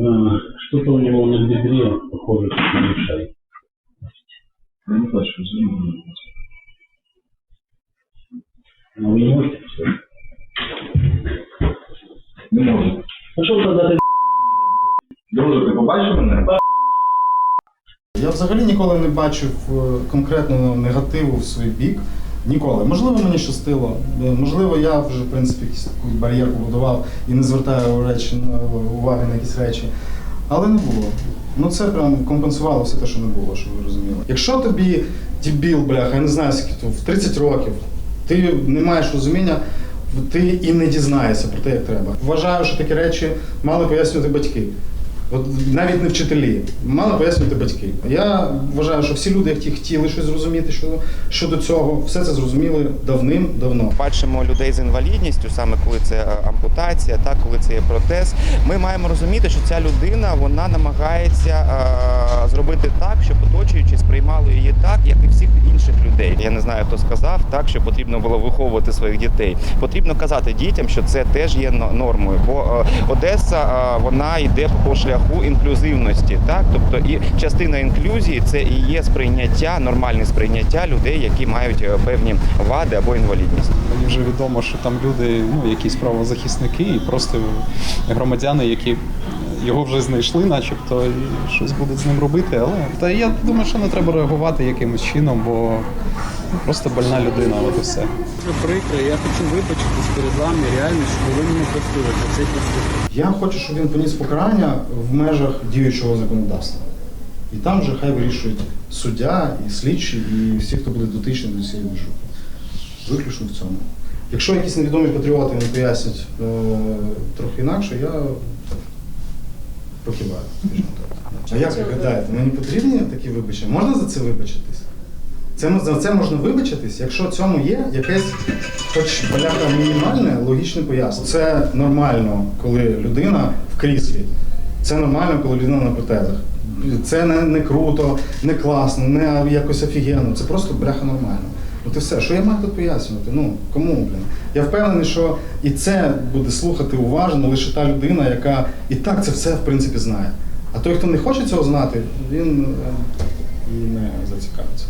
Е, Что-то у него на бедре похоже, как на шай. Я не знаю, что за ним. Но вы не можете все. Не можу. А що тогда ти? Друже, ти побачив мене? Я взагалі ніколи не бачив е, конкретного негативу в свій бік. Ніколи. Можливо, мені щастило. Е, Можливо, я вже в принципі якийсь такий бар'єр побудував і не звертаю речі уваги на якісь речі. Але не було. Ну це прям компенсувало все те, що не було, щоб ви розуміли. Якщо тобі дебіл, бляха, я не знаю, скільки то, в 30 років, ти не маєш розуміння, ти і не дізнаєшся про те, як треба. Вважаю, що такі речі мали пояснювати батьки. От навіть не вчителі, мали пояснювати батьки. Я вважаю, що всі люди, які хотіли щось зрозуміти щодо, щодо цього, все це зрозуміли давним-давно. бачимо людей з інвалідністю, саме коли це е, ампутація, так коли це є протез. Ми маємо розуміти, що ця людина вона намагається е, зробити так, щоб оточуючі сприймали її так, як і всіх інших. Я не знаю, хто сказав так, що потрібно було виховувати своїх дітей. Потрібно казати дітям, що це теж є нормою, бо е, Одеса е, вона йде по шляху інклюзивності, так тобто і частина інклюзії це і є сприйняття, нормальне сприйняття людей, які мають е, певні вади або інвалідність. Мені вже відомо, що там люди, ну якісь правозахисники і просто громадяни, які його вже знайшли, начебто, і щось будуть з ним робити. Але та я думаю, що не треба реагувати якимось чином, бо просто больна людина, от і все. Дуже прикро, я хочу вибачитись перед вами реально, що ви мене простили за цей проступок. Я хочу, щоб він поніс покарання в межах діючого законодавства. І там вже хай вирішують суддя, і слідчі, і всі, хто буде дотичний до цієї движухи. Виключно в цьому. Якщо якісь невідомі патріоти не пояснять е, трохи інакше, я покиваю, скажімо так. А як ви гадаєте, мені потрібні такі вибачення? Можна за це вибачитись? Це, за це можна вибачитись, якщо цьому є якесь, хоч бляха мінімальне логічне пояснення. Це нормально, коли людина в кріслі. Це нормально, коли людина на протезах. Це не, не круто, не класно, не якось офігенно. Це просто бляха нормально. От і все, що я маю тут пояснювати? Ну кому, блін? Я впевнений, що і це буде слухати уважно лише та людина, яка і так це все в принципі знає. А той, хто не хоче цього знати, він е, і не зацікавиться.